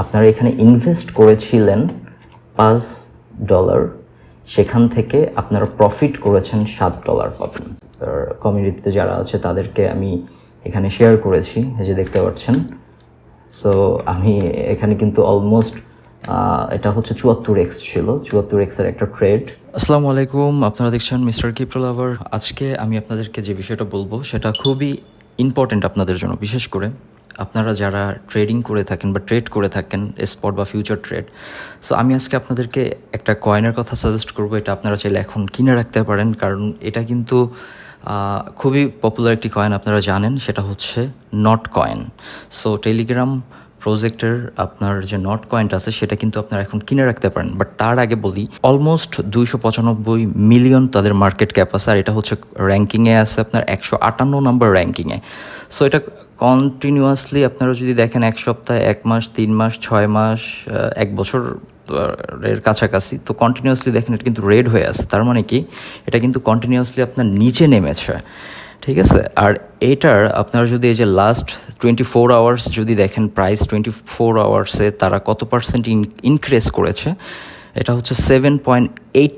আপনারা এখানে ইনভেস্ট করেছিলেন পাঁচ ডলার সেখান থেকে আপনারা প্রফিট করেছেন সাত ডলার পাবেন। কমিউনিটিতে যারা আছে, তাদেরকে আমি এখানে শেয়ার করেছি যে দেখতে পাচ্ছেন। সো আমি এখানে কিন্তু অলমোস্ট এটা হচ্ছে চুয়াত্তর এক্স ছিল, চুয়াত্তর এক্সের একটা ট্রেড আসসালামু আলাইকুম, আপনারা দেখছেন মিস্টার কিপ্টো লাভার আজকে আমি আপনাদেরকে যে বিষয়টা বলব, সেটা খুবই ইম্পর্টেন্ট আপনাদের জন্য, বিশেষ করে আপনারা যারা ট্রেডিং করে থাকেন বা ট্রেড করে থাকেন স্পট বা ফিউচার ট্রেড সো আমি আজকে আপনাদেরকে একটা কয়েনের কথা সাজেস্ট করব, এটা আপনারা চাইলে এখন কিনে রাখতে পারেন, কারণ এটা কিন্তু খুবই পপুলার একটি কয়েন আপনারা জানেন, সেটা হচ্ছে নট কয়েন সো টেলিগ্রাম প্রজেক্টের আপনার যে নট কয়েনটা আছে, সেটা কিন্তু আপনারা এখন কিনে রাখতে পারেন। বাট তার আগে বলি অলমোস্ট দুইশো পঁচানব্বই মিলিয়ন তাদের মার্কেট ক্যাপ আছে, আর এটা হচ্ছে র্যাঙ্কিংয়ে আছে আপনার একশো আটান্ন নম্বর র্যাঙ্কিংয়ে সো এটা কন্টিনিউয়াসলি আপনারা যদি দেখেন এক সপ্তাহ, এক মাস, তিন মাস, ছয় মাস এক বছর এর কাছাকাছি, তো কন্টিনিউয়াসলি দেখেন এটা কিন্তু রেড হয়ে আছে। তার মানে কি? এটা কিন্তু কন্টিনিউয়াসলি আপনার নিচে নেমেছে। ঠিক আছে? আর এটার আপনারা যদি এই যে লাস্ট টোয়েন্টি ফোর আওয়ার্স যদি দেখেন প্রাইস টোয়েন্টি ফোর আওয়ার্সে তারা কত পার্সেন্ট ইনক্রিজ করেছে? এটা হচ্ছে seven point eight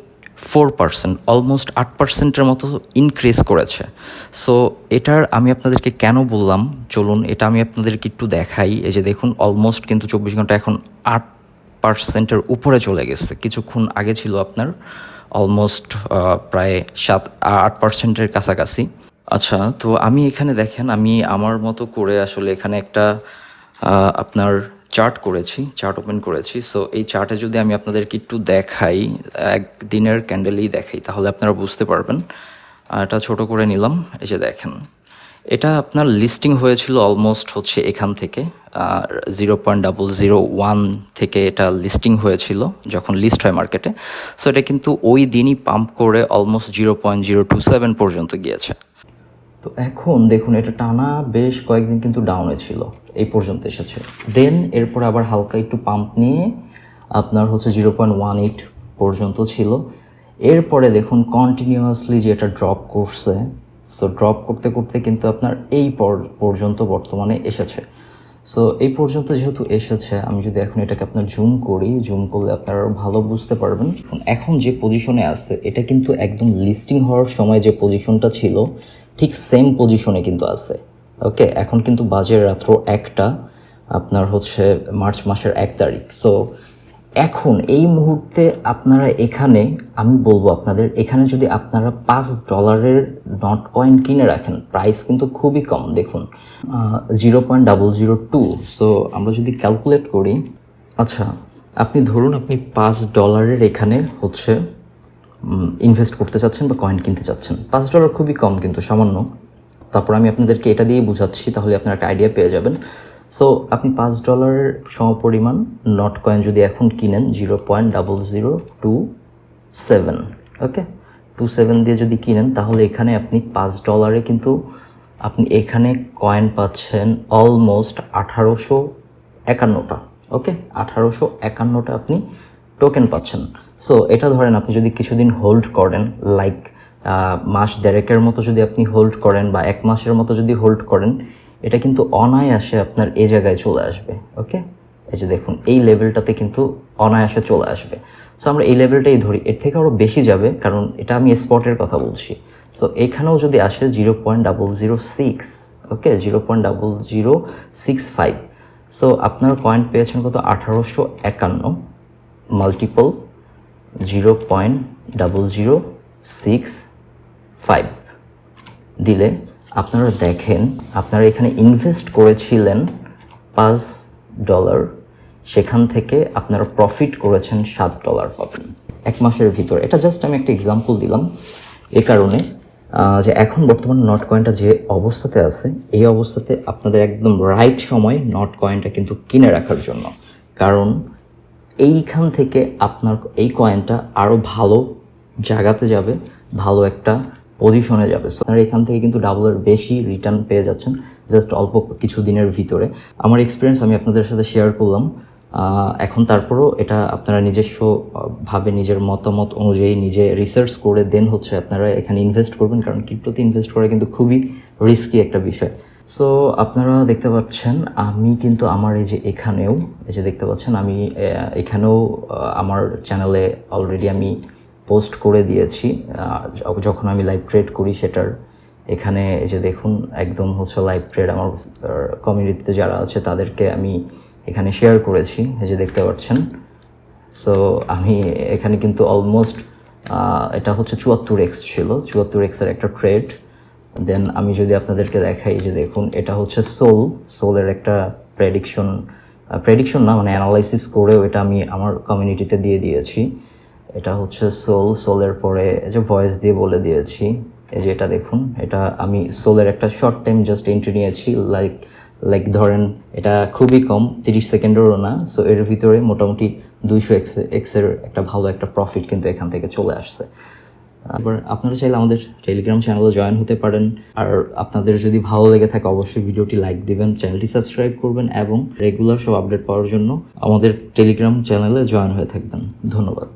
four percent almost আট পার্সেন্টের মতো ইনক্রিজ করেছে। সো এটার আমি আপনাদেরকে কেন বললাম? চলুন, এটা আমি আপনাদেরকে একটু দেখাই। এই যে দেখুন অলমোস্ট কিন্তু চব্বিশ ঘণ্টা এখন আট পার্সেন্টের উপরে চলে গেছে। কিছুক্ষণ আগে ছিল আপনার অলমোস্ট প্রায় সাত, আট পার্সেন্টের কাছাকাছি। আচ্ছা তো আমি এখানে দেখেন, আমি আমার মতো করে আসলে এখানে একটা আপনার চার্ট করেছি, চার্ট ওপেন করেছি। সো এই চার্টে যদি আমি আপনাদেরকে একটু দেখাই একদিনের ক্যান্ডেলেই দেখাই, তাহলে আপনারা বুঝতে পারবেন। এটা ছোট করে নিলাম, এই যে দেখেন। এটা আপনার লিস্টিং হয়েছিল অলমোস্ট হচ্ছে এখান থেকে zero point double zero one থেকে এটা লিস্টিং হয়েছিল, যখন লিস্ট হয় মার্কেটে। সো এটা কিন্তু ওই দিনই পাম্প করে almost zero point zero two seven পর্যন্ত গিয়েছে। তো এখন দেখুন, এটা টানা বেশ কয়েকদিন কিন্তু ডাউনে ছিল, এই পর্যন্ত এসেছে। দেন এরপর আবার হালকা একটু পাম্প নিয়ে আপনার হচ্ছে জিরো পয়েন্ট ওয়ান এইট পর্যন্ত ছিল। এরপরে দেখুন কন্টিনিউয়াসলি যে এটা ড্রপ করছে সো ড্রপ করতে করতে কিন্তু আপনার এই পর- পর্যন্ত বর্তমানে এসেছে। সো এই পর্যন্ত যেহেতু এসেছে, আমি যদি এখন এটাকে আপনার জুম করি জুম করলে আপনারা ভালো বুঝতে পারবেন। এখন যে পজিশনে আসছে এটা কিন্তু একদম লিস্টিং হওয়ার সময় যে পজিশনটা ছিল ঠিক সেম পজিশনে কিন্তু আছে। ওকে এখন কিন্তু বাজে রাত্র একটা, আপনার হচ্ছে মার্চ মাসের এক তারিখ। সো এখন এই মুহূর্তে আপনারা এখানে, আমি বলব আপনাদের, এখানে যদি আপনারা পাঁচ ডলারের নট কয়েন কিনে রাখেন প্রাইস কিন্তু খুবই কম, দেখুন। Zero point double zero two so আমরা যদি ক্যালকুলেট করি আচ্ছা আপনি ধরুন আপনি পাঁচ ডলারের এখানে হচ্ছে ইনভেস্ট করতে চাচ্ছেন বা কয়েন কিনতে চাচ্ছেন। পাঁচ ডলার খুবই কম কিন্তু, সামান্য। তারপর আমি আপনাদেরকে এটা দিয়ে বুঝাচ্ছি, তাহলে আপনারা একটা আইডিয়া পেয়ে যাবেন। সো আপনি পাঁচ ডলারের সমপরিমাণ নট কয়েন যদি এখন কিনেন zero point double zero two seven okay two seven দিয়ে যদি কিনেন, তাহলে এখানে আপনি পাঁচ ডলারে কিন্তু আপনি এখানে কয়েন পাচ্ছেন অলমোস্ট আঠারোশো একান্নটা ওকে আঠারোশো একান্নটা আপনি টোকেন পাচ্ছেন। সো এটা ধরেন আপনি যদি কিছুদিন হোল্ড করেন লাইক মাস দেড়েকের মতো যদি আপনি হোল্ড করেন বা এক মাসের মতো যদি হোল্ড করেন, এটা কিন্তু অনায়াসে আপনার এই জায়গায় চলে আসবে ওকে এই যে দেখুন, এই লেভেলটাতে কিন্তু অনায়াসে চলে আসবে। সো আমরা এই লেভেলটাই ধরি। এর থেকে আরও বেশি যাবে, কারণ এটা আমি স্পটের কথা বলছি। সো এখানেও যদি আসে zero point double zero six okay zero point double zero six five so আপনার কয়েন পেয়েছেন কত? আঠারোশো একান্ন। Multiple zero point double zero six five দিলে আপনারা দেখেন, আপনারা এখানে ইনভেস্ট করেছিলেন পাঁচ ডলার সেখান থেকে আপনারা প্রফিট করেছেন সাত ডলার পাবেন এক মাসের ভিতর। এটা জাস্ট আমি একটা এক্সাম্পল দিলাম এ কারণে যে এখন বর্তমানে নট কয়েনটা যে অবস্থাতে আছে, এই অবস্থাতে আপনাদের একদম রাইট সময় নট কয়েনটা কিন্তু কিনে রাখার জন্য। কারণ এইখান থেকে আপনার এই কয়েনটা আরও ভালো জায়গাতে যাবে, ভালো একটা পজিশনে যাবে। সো আপনারা এখান থেকে কিন্তু ডাবলের বেশি রিটার্ন পেয়ে যাচ্ছেন জাস্ট অল্প কিছু দিনের ভিতরে। আমার এক্সপিরিয়েন্স আমি আপনাদের সাথে শেয়ার করলাম। এখন তারপরও এটা আপনারা নিজস্ব ভাবে নিজের মতামত অনুযায়ী নিজে রিসার্চ করে দেন হচ্ছে আপনারা এখানে ইনভেস্ট করবেন, কারণ ক্রিপ্টোতে ইনভেস্ট করা কিন্তু খুবই রিস্কি একটা বিষয়। সো আপনারা দেখতে পাচ্ছেন, আমি কিন্তু আমার এই যে এখানেও, এই যে দেখতে পাচ্ছেন, আমি এখানেও আমার চ্যানেলে অলরেডি আমি পোস্ট করে দিয়েছি। যখন আমি লাইভ ট্রেড করি সেটার, এখানে এই যে দেখুন, একদম হচ্ছে লাইভ ট্রেড আমার কমিউনিটিতে যারা আছে তাদেরকে আমি এখানে শেয়ার করেছি, এই যে দেখতে পাচ্ছেন। সো আমি এখানে কিন্তু অলমোস্ট এটা হচ্ছে চুয়াত্তর এক্স ছিল, চুয়াত্তর এক্সের একটা ট্রেড দেন আমি যদি আপনাদেরকে দেখাই যে দেখুন, এটা হচ্ছে সোল সোলের একটা প্রেডিকশন প্রেডিকশন না মানে অ্যানালাইসিস করেও এটা আমি আমার কমিউনিটিতে দিয়ে দিয়েছি। এটা হচ্ছে সোল সোলের পরে যে ভয়েস দিয়ে বলে দিয়েছি। এই যে এটা দেখুন, এটা আমি সোলের একটা শর্ট টাইম জাস্ট এন্ট্রি নিয়েছি। লাইক লাইক ধরেন এটা খুবই কম, তিরিশ সেকেন্ডেরও না। সো এর ভিতরে মোটামুটি দুইশো এক্স এক্সের একটা ভালো একটা প্রফিট কিন্তু এখান থেকে চলে আসছে। এবার আপনারা চাইলে আমাদের টেলিগ্রাম চ্যানেলে জয়েন হতে পারেন। আর আপনাদের যদি ভালো লেগে থাকে, অবশ্যই ভিডিওটি লাইক দিবেন চ্যানেলটি সাবস্ক্রাইব করবেন এবং রেগুলার সব আপডেট পাওয়ার জন্য আমাদের টেলিগ্রাম চ্যানেলে জয়েন হয়ে থাকবেন। ধন্যবাদ।